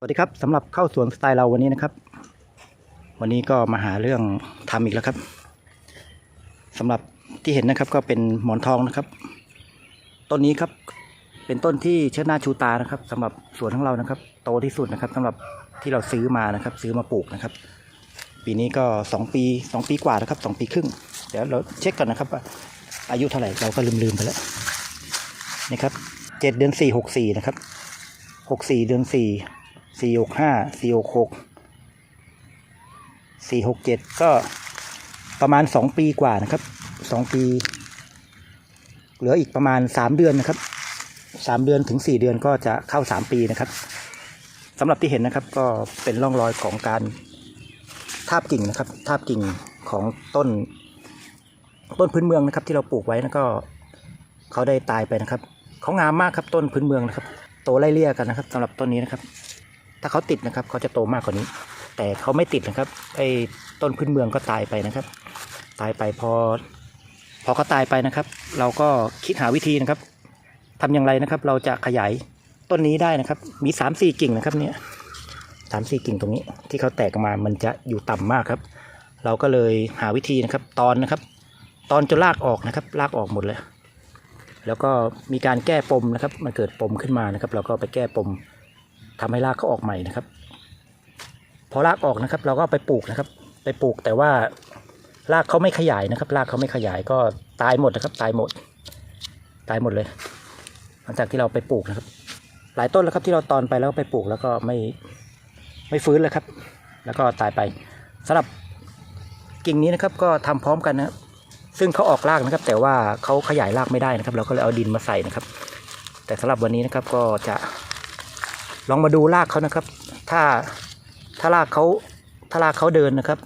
สวัสดีครับสำหรับเข้าสวนสไตล์เราวันนี้นะครับ วันนี้ก็มาหาเรื่องทำอีกแล้วครับสำหรับที่เห็นนะครับก็เป็นหมอนทองนะครับ ต้นนี้ครับ เป็นต้นที่เชิดหน้าชูตานะครับสำหรับสวนของเรานะครับ โตที่สุดนะครับสำหรับที่เราซื้อมานะครับ ซื้อมาปลูกนะครับ ปีนี้ก็สองปีสองปีกว่านะครับสองปีครึ่งเดี๋ยวเราเช็คก่อนนะครับว่าอายุเท่าไหร่เราก็ลืมๆไปแล้วนะครับเจ็ดเดือนสี่หกสี่นะครับหกสี่เดือนสี่ สี่หกห้าสี่หกหกสี่หกเจ็ดก็ประมาณสองปีกว่านะครับสองปี เหลืออีกประมาณสามเดือนนะครับสามเดือนถึงสี่เดือนก็จะเข้าสามปีนะครับสำหรับที่เห็นนะครับก็เป็นร่องรอยของการทาบกิ่งนะครับ ทาบกิ่งของต้น ต้นพื้นเมืองนะครับ ที่เราปลูกไว้นะก็เขาได้ตายไปนะครับเขางามมากครับต้นพื้นเมืองนะครับ โตไล่เลี่ยกันนะครับสำหรับต้นนี้นะครับ ถ้าเขาติดนะครับเขาจะโตมากกว่านี้ แต่เขาไม่ติดนะครับไอ้ต้นพื้นเมืองก็ตายไปนะครับ ตายไปพอ พอเขาตายไปนะครับ เราก็คิดหาวิธีนะครับทำอย่างไรนะครับ เราจะขยายต้นนี้ได้นะครับ มีสามสี่กิ่งนะครับเนี่ยสามสี่กิ่งตรงนี้ ที่เขาแตกออกมามันจะอยู่ต่ำมากครับ เราก็เลยหาวิธีนะครับ ตอนนะครับ ตอนจนรากออกนะครับรากออกหมดเลย แล้วก็มีการแก้ปมนะครับ มันเกิดปมขึ้นมานะครับ เราก็ไปแก้ปม ทำให้รากเขาออกใหม่นะครับ พอรากออกนะครับ เราก็ไปปลูกนะครับ ไปปลูกแต่ว่ารากเขาไม่ขยายนะครับ รากเขาไม่ขยายก็ตายหมดนะครับ ตายหมด ตายหมดเลย หลังจากที่เราไปปลูกนะครับ หลายต้นแล้วครับที่เราตอนไปแล้วไปปลูกแล้วก็ไม่ไม่ฟื้นเลยครับ แล้วก็ตายไปสำหรับกิ่งนี้นะครับก็ทำพร้อมกันนะครับซึ่งเขาออกรากนะครับ แต่ว่าเขาขยายรากไม่ได้นะครับ เราก็เลยเอาดินมาใส่นะครับ แต่สำหรับวันนี้นะครับก็จะ ลองมาดูรากเขานะครับ ถ้าถ้ารากเขาถ้ารากเขาเดินนะครับ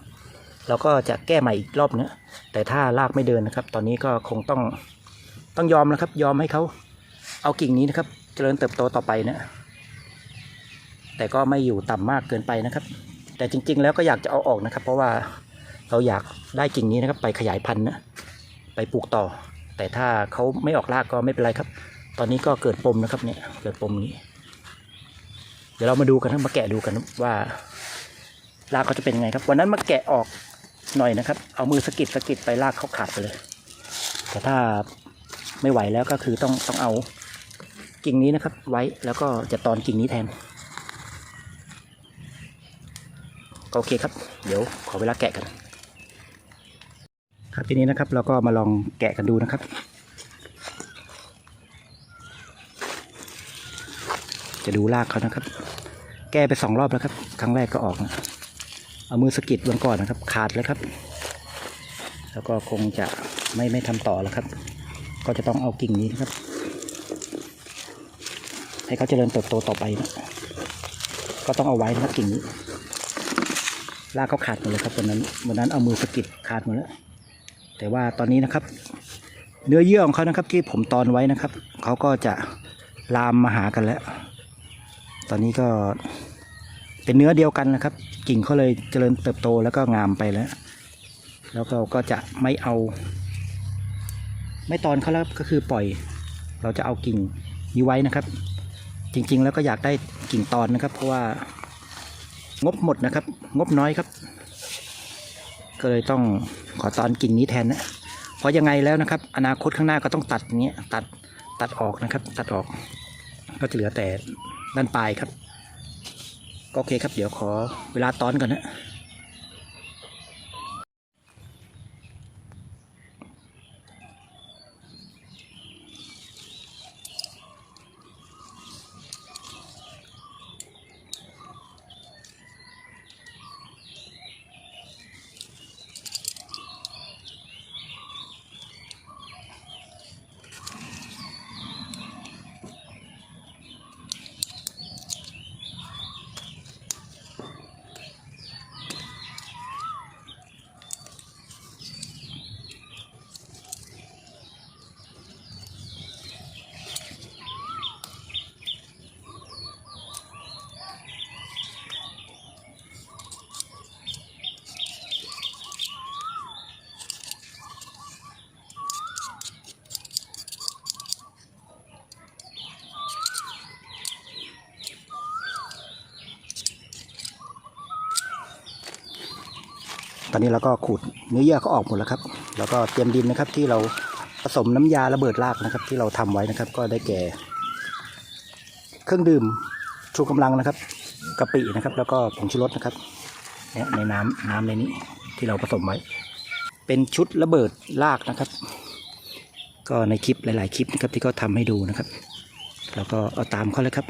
เราก็จะแก้ใหม่อีกรอบนึงแต่ถ้ารากไม่เดินนะครับ ตอนนี้ก็คงต้องต้องยอมนะครับ ยอมให้เขาเอากิ่งนี้นะครับ เจริญเติบโตต่อไปนะแต่ก็ไม่อยู่ต่ำมากเกินไปนะครับ แต่จริง ๆ แล้วก็อยากจะเอาออกนะครับ เพราะว่าเราอยากได้กิ่งนี้นะครับ ไปขยายพันธุ์นะไปปลูกต่อ แต่ถ้าเขาไม่ออกรากก็ไม่เป็นไรครับ ตอนนี้ก็เกิดปมนะครับเนี่ยเกิดปมนี้ ดี๋ยวเรามาดูกันนะมาแกะดูกันว่ารากเขาจะเป็นยังไงครับวันนั้นมาแกะออกหน่อยนะครับ เอามือสกิดสกิดไปรากเขาขาดไปเลย แต่ถ้าไม่ไหวแล้วก็คือต้องต้องเอากิ่งนี้นะครับ ไว้แล้วก็จะตอนกิ่งนี้แทนก็โอเคครับ เดี๋ยวขอเวลาแกะกัน ครับทีนี้นะครับเราก็มาลองแกะกันดูนะครับ จะดูรากเขานะครับ แก้ไปสองรอบแล้วครับ ครั้งแรกก็ออกนะเอามือสะกิดเบื้องก่อนนะครับ ขาดแล้วครับ แล้วก็คงจะไม่ไม่ทำต่อแล้วครับ ก็จะต้องเอากิ่งนี้นะครับ ให้เขาเจริญเติบโตต่อไปนะก็ต้องเอาไว้นะครับกิ่งนี้รากเขาขาดหมดเลยครับวันนั้นวันนั้นเอามือสะกิดขาดหมดแล้วแต่ว่าตอนนี้นะครับ เนื้อเยื่อของเขานะครับที่ผมตอนไว้นะครับเขาก็จะลามมาหากันแล้ว ตอนนี้ก็เป็นเนื้อเดียวกันนะครับ กิ่งเขาเลยเจริญเติบโตแล้วก็งามไปแล้ว แล้วก็ก็จะไม่เอา ไม่ตอนเขาแล้วก็คือปล่อย เราจะเอากิ่งนี้ไว้นะครับ จริงๆ แล้วก็อยากได้กิ่งตอนนะครับ เพราะว่างบหมดนะครับ งบน้อยครับ ก็เลยต้องขอตอนกิ่งนี้แทนนะเพราะยังไงแล้วนะครับ อนาคตข้างหน้าก็ต้องตัดเงี้ยตัดตัดออกนะครับ ตัดออกก็จะเหลือแต่ ด้านปลายครับก็โอเคครับเดี๋ยวขอเวลาตอนก่อนนะ ตอนนี้เราก็ขูดเนื้อเยื่อเขาออกหมดแล้วครับ แล้วก็เตรียมดินนะครับที่เราผสมน้ำยาระเบิดรากนะครับ ที่เราทำไว้นะครับ ก็ได้แก่ เครื่องดื่มชูกำลังนะครับกะปินะครับ แล้วก็ผงชูรสนะครับเนี่ยในน้ำน้ำในนี้ที่เราผสมไว้ เป็นชุดระเบิดรากนะครับ ก็ในคลิปหลาย ๆ คลิปนะครับที่เขาทำให้ดูนะครับ แล้วก็เอาตามเขาเลยครับ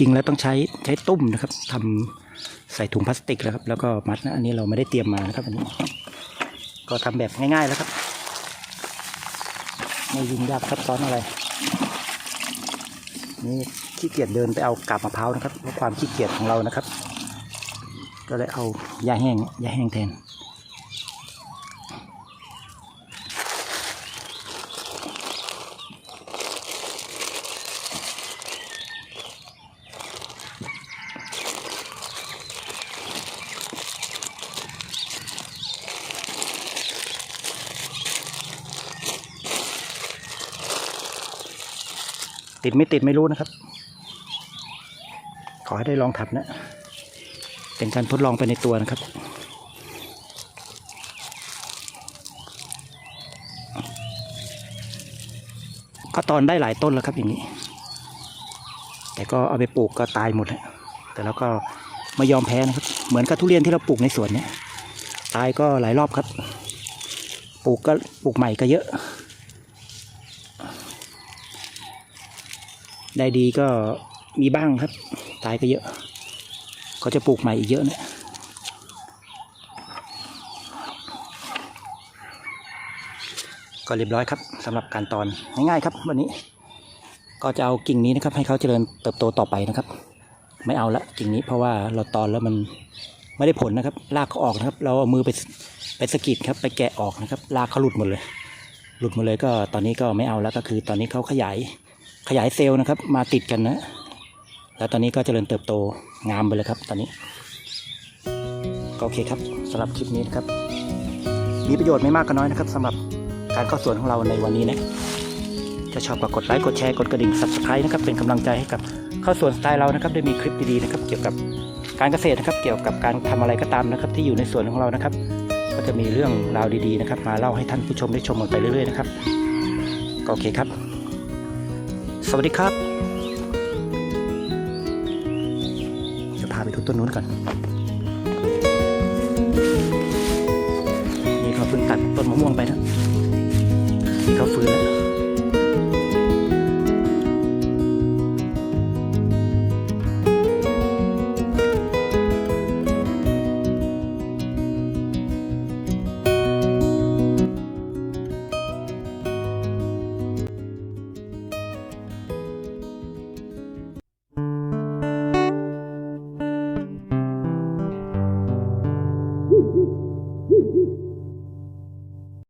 ริง ๆ แล้วต้องใช้ใช้ตุ้มนะครับทำใส่ถุงพลาสติกแล้วครับ แล้วก็มัดนะอันนี้เราไม่ได้เตรียมมานะครับอันนี้ ก็ทำแบบง่ายๆแล้วครับไม่ยุ่งยากซับซ้อนอะไร นี่ขี้เกียจเดินไปเอากาบมะพร้าวนะครับเพราะความขี้เกียจของเรานะครับ ก็เลยเอายาแห้งยาแห้งแทน ติดไม่ติดไม่รู้นะครับ ขอให้ได้ลองทำนะ เป็นการทดลองไปในตัวนะครับ ก็ตอนได้หลายต้นแล้วครับอย่างนี้ แต่ก็เอาไปปลูกก็ตายหมดแล้วแต่เราก็ไม่ยอมแพ้นะครับ เหมือนกับทุเรียนที่เราปลูกในสวนเนี่ย ตายก็หลายรอบครับ ปลูกก็ปลูกใหม่ก็เยอะ ได้ดีก็มีบ้างครับ ตายก็เยอะ ก็จะปลูกใหม่อีกเยอะนะก็เรียบร้อยครับสำหรับการตอนง่ายๆครับ วันนี้ก็จะเอากิ่งนี้นะครับให้เขาเจริญเติบโตต่อไปนะครับ ไม่เอาละกิ่งนี้เพราะว่าเราตอนแล้วมันไม่ได้ผลนะครับรากเขาออกนะครับ เราเอามือไปไปสกิดครับ ไปแกะออกนะครับรากเขาหลุดหมดเลย หลุดหมดเลยก็ตอนนี้ก็ไม่เอาแล้วก็คือ ตอนนี้เขาขยาย ขยายเซลล์นะครับ มาติดกันนะ แล้วตอนนี้ก็เจริญเติบโตงามไปเลยครับ ตอนนี้ ก็โอเคครับสำหรับคลิปนี้นะครับ มีประโยชน์ไม่มากก็น้อยนะครับสำหรับการเข้าสวนของเราในวันนี้นะถ้าชอบก็กดไลค์กดแชร์กดกระดิ่ง subscribe นะครับเป็นกำลังใจให้กับเข้าสวนสไตล์เรานะครับได้มีคลิปดีๆนะครับ เกี่ยวกับการเกษตรนะครับ เกี่ยวกับการทำอะไรก็ตามนะครับ ที่อยู่ในสวนของเรานะครับ ก็จะมีเรื่องราวดีๆนะครับ มาเล่าให้ท่านผู้ชมได้ชมกันไปเรื่อยๆนะครับก็โอเคครับ สวัสดีครับจะพาไปดูต้นนู้นก่อน นี่เขาเพิ่งตัดต้นมะม่วงไปนะ นี่เขาฟื้นแล้ว